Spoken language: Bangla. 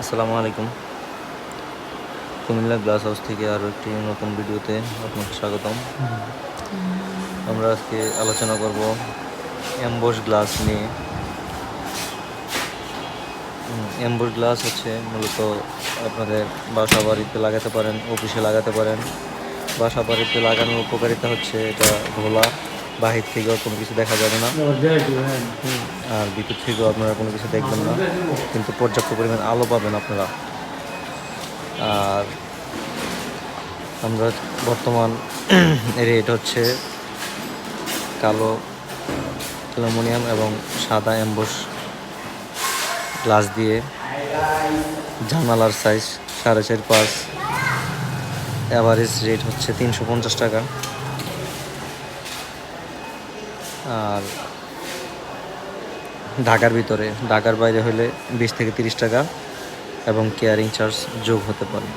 আসসালামু আলাইকুম। কুমিল্লা গ্লাস হাউস থেকে আরও একটি নতুন ভিডিওতে আপনাকে স্বাগতম। আমরা আজকে আলোচনা করব অ্যাম্বোস গ্লাস নিয়ে। অ্যাম্বোস গ্লাস হচ্ছে মূলত আপনাদের বাসা বাড়িতে লাগাতে পারেন, অফিসে লাগাতে পারেন। বাসা বাড়িতে লাগানোর উপকারিতা হচ্ছে এটা ঘোলা বাহির থেকেও কোনো কিছু দেখা যাবে না। আর ভিতর থেকেও আপনারা কোনো কিছু দেখবেন না। কিন্তু পর্যাপ্ত পরিমাণ আলো পাবেন আপনারা। আর আমরা বর্তমান রেট হচ্ছে কালো অ্যালুমিনিয়াম এবং সাদা অ্যাম্বুস গ্লাস দিয়ে জানালার সাইজ সাড়ে চার পাঁচ। অ্যাভারেজ রেট হচ্ছে তিনশো পঞ্চাশ টাকা। আর ঢাকার ভিতরে, ঢাকার বাইরে হলে বিশ থেকে তিরিশ টাকা এবং কেয়ারিং চার্জ যোগ হতে পারে।